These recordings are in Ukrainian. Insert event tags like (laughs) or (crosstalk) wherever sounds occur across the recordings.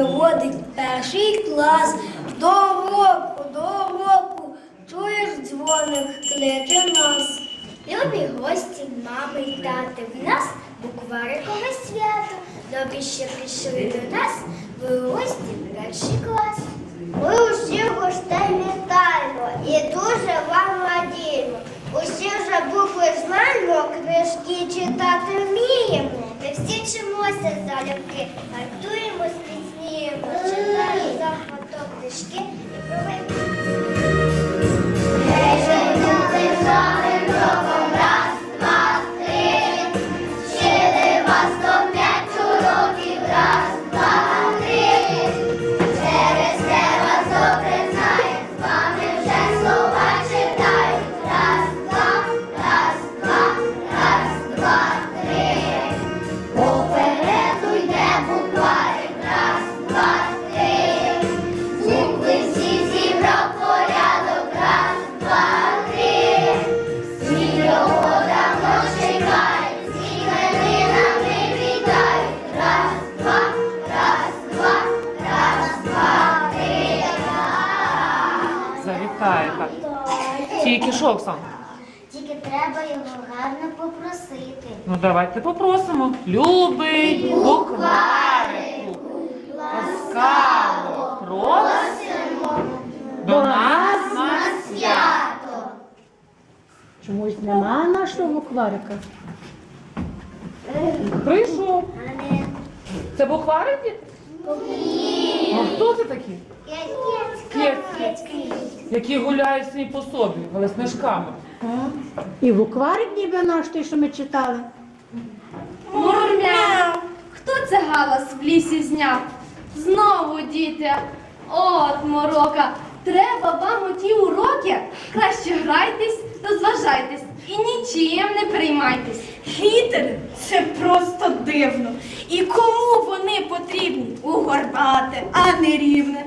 виводить перший клас. До року, до року, чуєш дзвоник, кличе нас. Любі гості, мами й тати, в нас букварикове свято. Добрі, що прийшли до нас, ви гості в перший клас. Ми усіх гостей вітаємо і дуже вам радіємо. Усі вже букви знаємо, книжки читати вміємо. Ми всі вчимося залюбки, гартуємо, Dziękuję bardzo za to, gdyż nie треба його гарно попросити. Ну давайте попросимо. Любий букварику, ласкаво просимо до нас на свято. Чомусь нема нашого букварика. Прийшов. Це букварики? Ні. А хто це такі? Кецьки, які гуляють самі по собі, але з книжками. І букварик ніби наш той, що ми читали. Мурмя! Хто це галас в лісі зняв? Знову діти. От морока. Треба вам у ті уроки. Краще грайтесь, розважайтесь і нічим не переймайтесь. Літери це просто дивно. І кому вони потрібні? У горбате, а не рівне.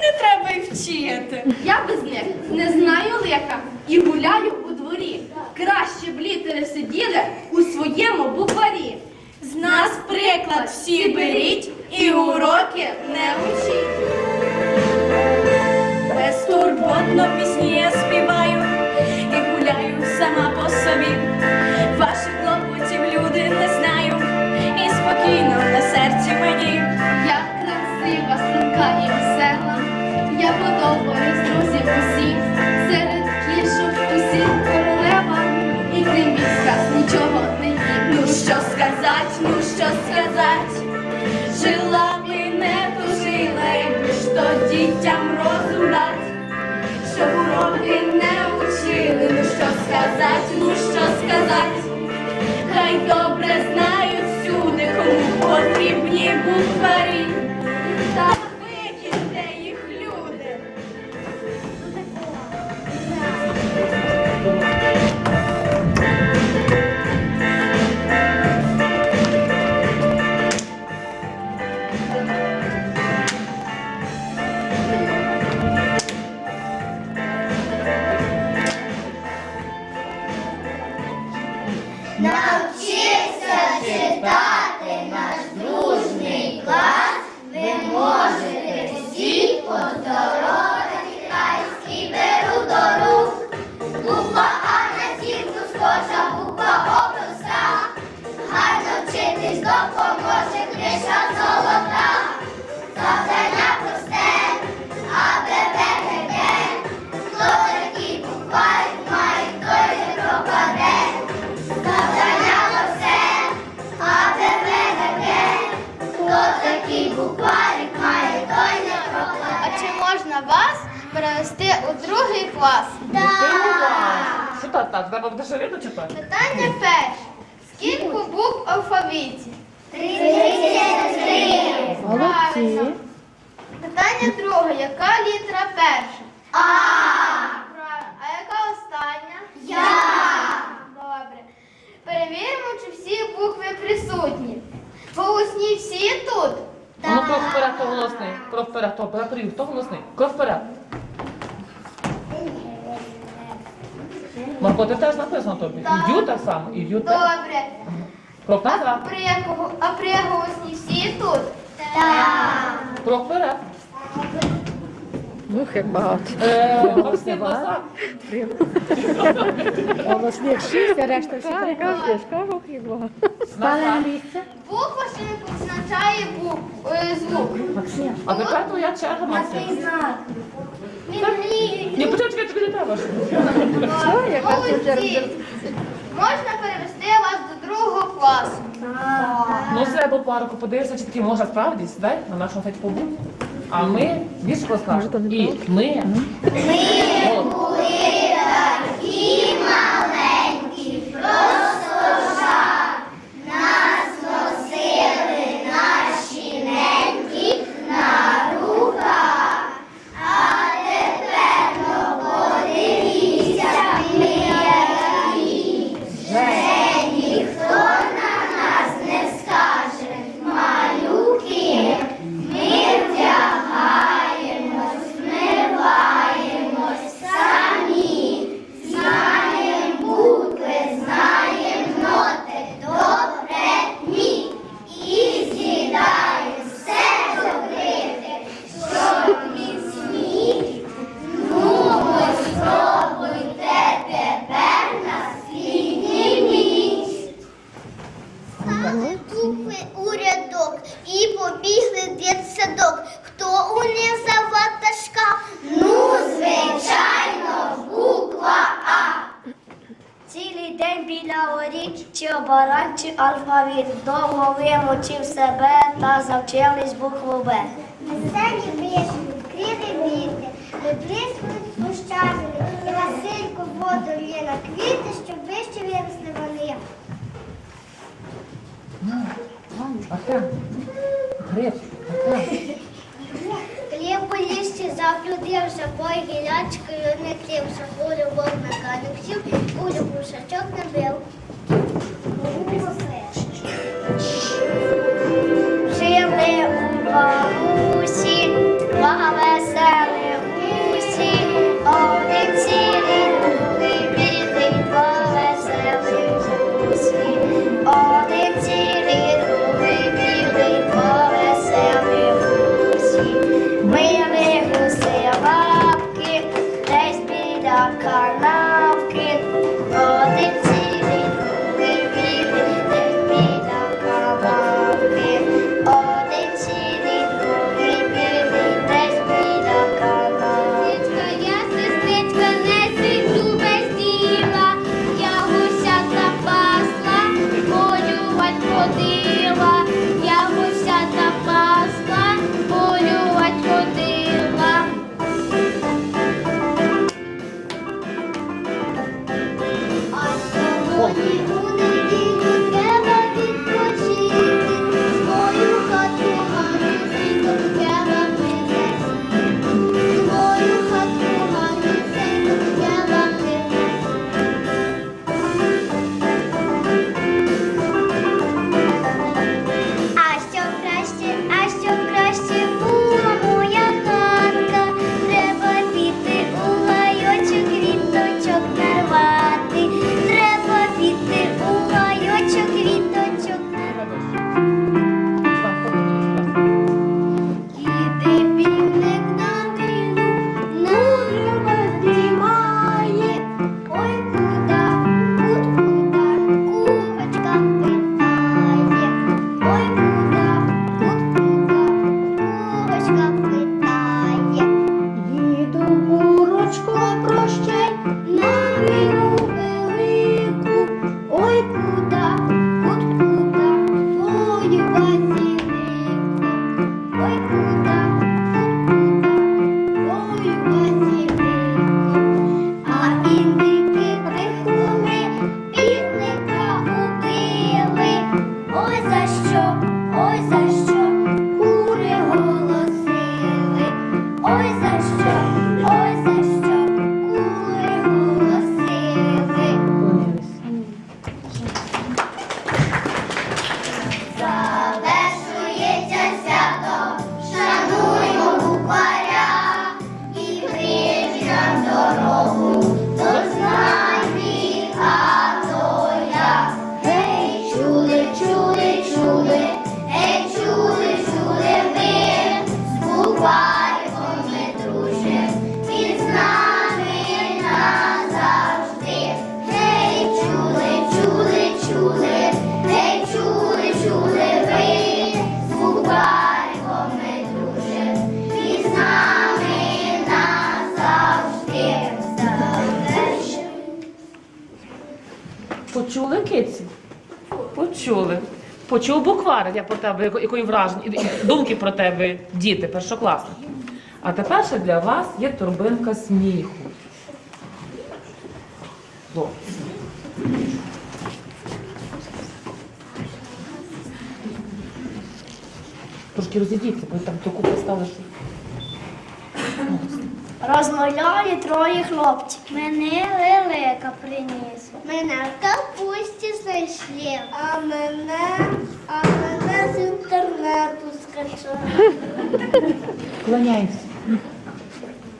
Не треба й вчити. Я без них не знаю лика і гуляю у дворі. Краще б літери сиділи у своєму букварі. З нас приклад всі беріть і уроки не учіть. Безтурботно пісні я співаю і гуляю сама по собі. Ваших клопотів люди не знаю, і спокійно на серці мені. Я красива, сумка і louvores nos e другий клас? Що так, так? Треба буде шарину читати? Питання перше. Скільки букв в алфавіті? Тридцять три. Молодці. Питання друге. Яка літера перша? А. Правильно. А яка остання? Я. Добре. Перевіримо, чи всі букви присутні. Голосні всі тут? Ну крок вперед, хто голосний. Крок вперед, хто перепрів, хто голосний? Крок вперед. Марко, ти теж написано тобі. І Ю так само, і Ю теж. Добре. Крок назад. Приякого, а приголосні всі тут? Крок вперед. Ух, як багато. Е, голосні назад. Голосних шість, а решта всі перекажеш. Ох, як багато. Стали на місце. Буква ще не позначає букву, е, звук. А тепер твоя черга, Максим. знак. Ні, почекай, чекай, тобі не треба. ж. Молодці. Можна перевести вас до другого класу. Ну все, по парку, подивишся, чи таки можна справді сідай на нашому сайті побудь. А ми більше розкажемо. І ми. Ми обарат, алфавіт. Довго вимучив себе та завчились букву Б. Веселі вишні, відкрили віти, виблискують смущавини, і Василько воду лє на квіти, щоб вище виросли вони. Хліб у лісі заблудився, бой гілячкою не крився, у любов на канюксів, у любов шачок не бив. Почули киці? Почули. Почув букварик, я про тебе, якої враження, думки про тебе, діти, першокласники. А тепер ще для вас є торбинка сміху. Хлопці. Трошки розійдіться, бо там докупи стали. що- Розмовляли троє хлопців. Мене лелека приніс. Мене в капусті знайшли. А мене, а мене з інтернету скачали. Клоняйся.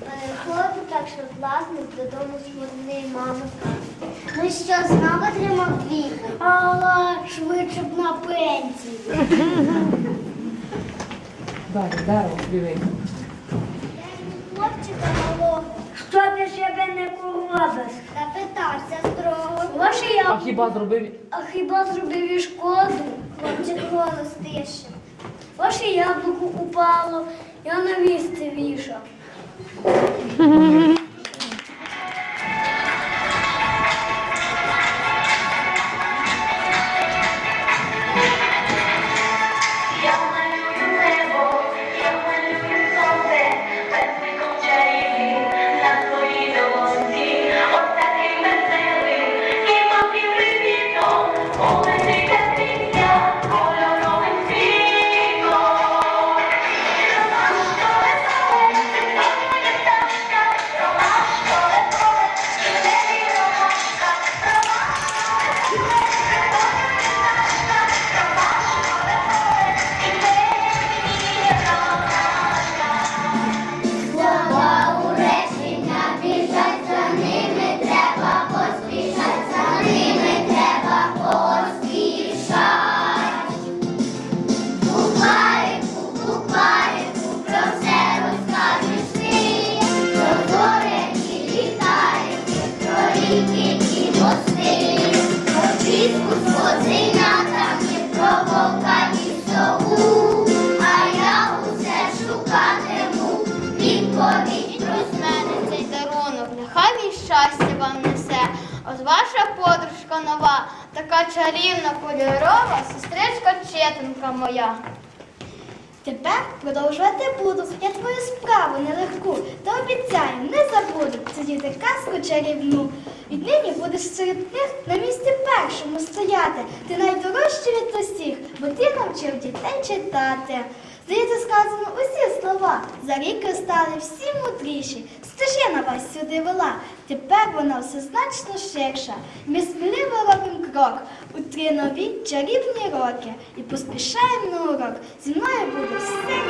Переходу так, що власник додому смурний мами. Ну що, знову отримав двійку? Але швидше б на пенсії. Далі, дерево співай. Малого. Що ти себе не коробиш? Та питався строго. Ваше А хіба зробив? а хіба зробив і шкоду? Хлопчик голос тише. Ваше яблуко упало, я на місце вішав. (laughs) щастя вам несе. От ваша подружка нова, така чарівна кольорова, сестричка Четенка моя. Тепер продовжувати буду. Я твою справу нелегку, та обіцяю, не забуду сидіти казку чарівну. Віднині будеш серед них на місці першому стояти. Ти найдорожчий від усіх, бо ти навчив дітей читати. Здається, сказано усі слова, за ріки стали всі мудріші. Стежина вас сюди вела, тепер вона все значно ширша. Ми сміливо робимо крок у три нові чарівні роки і поспішаємо на урок. Зі мною буде все.